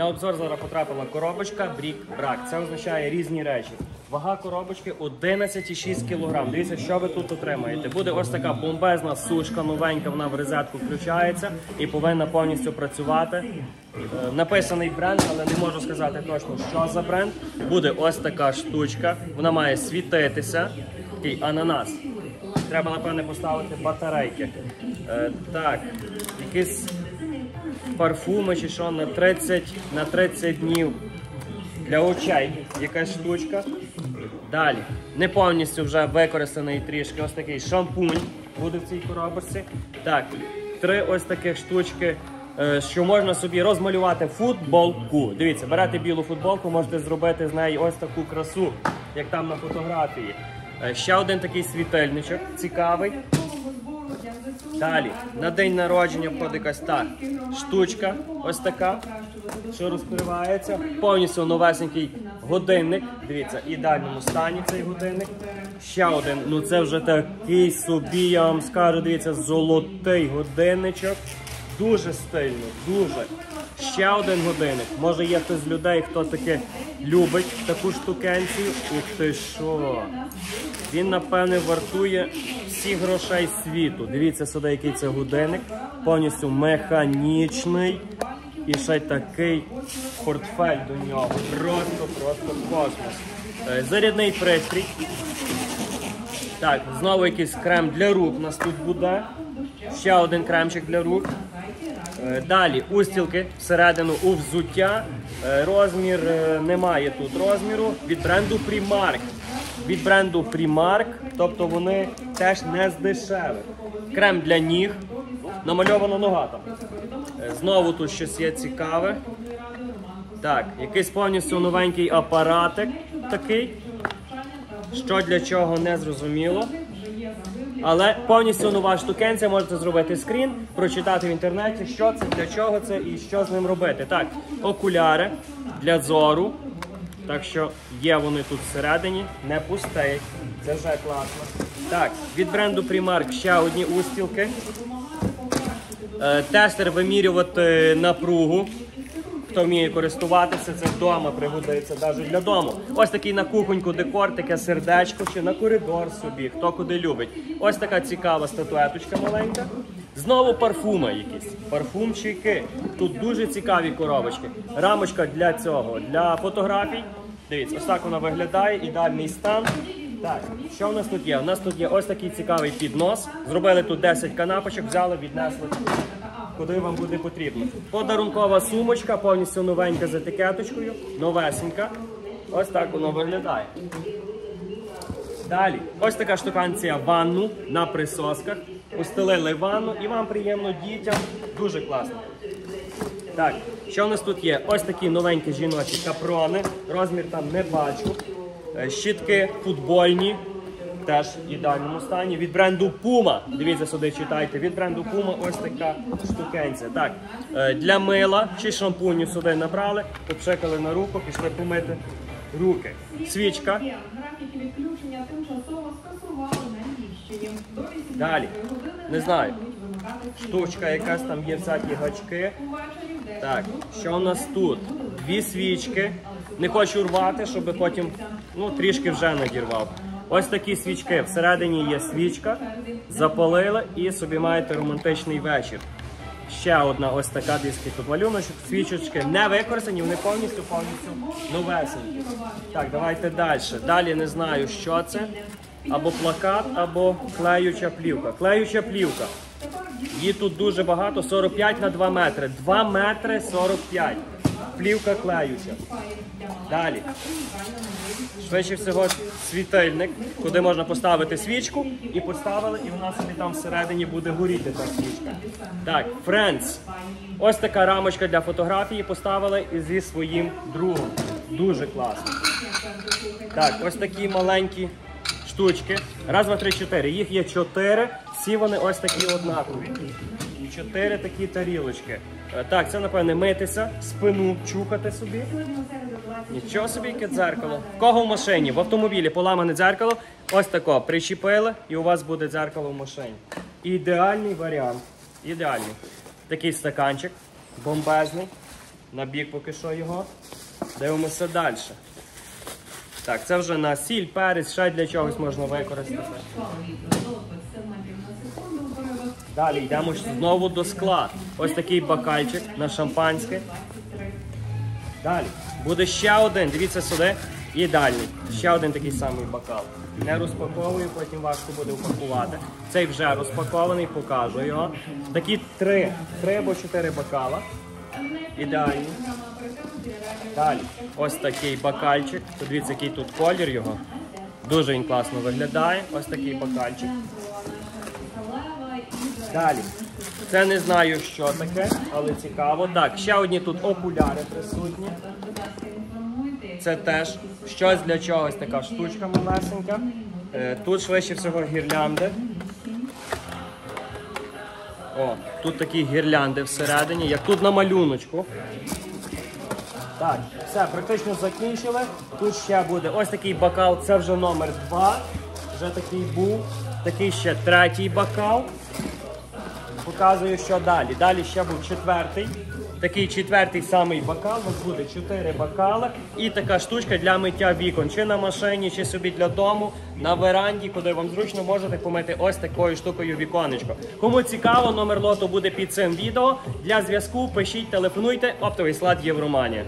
На обзор зараз потрапила коробочка Брік Брак. Це означає різні речі. Вага коробочки 11,6 кг. Дивіться, що ви тут отримаєте. Буде ось така бомбезна сушка, новенька, вона в розетку включається і повинна повністю працювати. Е, Написаний бренд, але не можу сказати точно, що за бренд. Буде ось така штучка. Вона має світитися. Такий ананас. Треба, напевне, поставити батарейки. Е, так, якісь парфуми чи що на 30, на 30 днів для очей. Якась штучка. Далі. Не повністю вже використаний трішки. Ось такий шампунь буде в цій коробочці. Так, три ось таких штучки. е, Що можна собі розмалювати футболку. Дивіться, берете білу футболку, можете зробити з неї ось таку красу, як там на фотографії. Е, Ще один такий світильничок цікавий. Далі, на день народження входить якась та штучка, ось така, що розкривається. Повністю новесенький годинник. Дивіться, в ідеальному стані цей годинник. Ще один, ну це вже такий собі, я вам скажу, дивіться, золотий годинничок. Дуже стильно, дуже. Ще один годинник. Може є хтось з людей, хто таке любить таку штукенцію. Ух ти що? Він, напевне, вартує всіх грошей світу. Дивіться сюди, який це годинник. Повністю механічний. І ще й такий портфель до нього. Просто, просто космос. Е, Зарядний пристрій. Так, знову якийсь крем для рук у нас тут буде. Ще один кремчик для рук. Е, Далі устілки всередину у взуття. Е, Розмір е, немає тут розміру від бренду Primark. Від бренду Primark, тобто вони теж не з. Крем для ніг. Намальована нога там. Знову тут щось є цікаве. Так, якийсь повністю новенький апаратик такий. Що для чого не зрозуміло. Але повністю нова штукенція, можете зробити скрін, прочитати в інтернеті, що це, для чого це і що з ним робити. Так, окуляри для зору. Так що є вони тут всередині, не пустий. Це вже класно. Так, від бренду Primark ще одні устілки. Е, Тестер вимірювати напругу. Хто вміє користуватися, це вдома пригодиться навіть для дому. Ось такий на кухоньку декор, таке сердечко чи на коридор собі, хто куди любить. Ось така цікава статуеточка маленька. Знову парфуми якісь. Парфумчики. Тут дуже цікаві коробочки. Рамочка для цього, для фотографій. Дивіться, ось так вона виглядає, ідеальний стан. Так, що в нас тут є? У нас тут є ось такий цікавий піднос. Зробили тут 10 канапочок, взяли, віднесли куди вам буде потрібно. Подарункова сумочка, повністю новенька з етикеточкою, новесенька. Ось так воно виглядає. Далі, ось така штуканція ванну на присосках. Устелили ванну і вам приємно дітям. Дуже класно. Так, що в нас тут є? Ось такі новенькі жіночі капрони. Розмір там не бачу. Е, Щітки футбольні. Теж в ідеальному стані. Від бренду Puma. Дивіться сюди, читайте. Від бренду Puma ось така штукенція. Так, е, для мила чи шампуню сюди набрали, попшикали на руку, пішли помити руки. Свічка. Відключення тимчасово скасували на Львівщині. До 18 Далі. Не знаю. Штучка якась там є всякі гачки. Увечері в 10 Так, що у нас тут? Дві свічки. Не хочу рвати, щоб потім ну, трішки вже надірвав. Ось такі свічки. Всередині є свічка, запалили і собі маєте романтичний вечір. Ще одна ось така диски тут малюночок. Свічечки не використані, вони повністю повністю новесенькі. Так, давайте далі. Далі не знаю, що це. Або плакат, або клеюча плівка. Клеюча плівка. Її тут дуже багато, 45 на 2 метри. 2 метри 45. Плівка клеюча. Далі. Швидше всього світильник, куди можна поставити свічку і поставили, і вона собі там всередині буде горіти та свічка. Так, Friends. Ось така рамочка для фотографії поставили зі своїм другом. Дуже класно. Так, ось такі маленькі штучки. Раз, два, три, чотири. Їх є чотири, всі вони ось такі однакові. Чотири такі тарілочки. Е, Так, це напевне митися, спину чухати собі. Нічого собі, яке дзеркало. В кого в машині? В автомобілі поламане дзеркало. Ось тако причепили, і у вас буде дзеркало в машині. Ідеальний варіант. Ідеальний. Такий стаканчик, бомбезний. на бік поки що його. Дивимося далі. Так, це вже на сіль, перець, ще для чогось можна використати. Далі йдемо знову до скла. Ось такий бакальчик на шампанське. Далі буде ще один, дивіться сюди, ідеальний. Ще один такий самий бокал. Не розпаковую, потім важко буде упакувати. Цей вже розпакований, покажу його. Такі три, три або чотири бокала. Ідеальні. Далі, ось такий бокальчик. Подивіться, який тут колір його. Дуже він класно виглядає. Ось такий бокальчик. Далі. Це не знаю, що таке, але цікаво. Так, ще одні тут окуляри присутні. Це теж щось для чогось така штучка малесенька. Е, Тут швидше всього гірлянди. О, тут такі гірлянди всередині, як тут на малюночку. Так, все, практично закінчили. Тут ще буде ось такий бокал, це вже номер два. Вже такий був. Такий ще третій бокал. Показую, що далі. Далі ще був четвертий. Такий четвертий самий бокал. У нас буде чотири бокали і така штучка для миття вікон. Чи на машині, чи собі для дому, на веранді, куди вам зручно можете помити ось такою штукою віконечко. Кому цікаво, номер лоту буде під цим відео. Для зв'язку пишіть, телефонуйте. Оптовий склад Євроманія.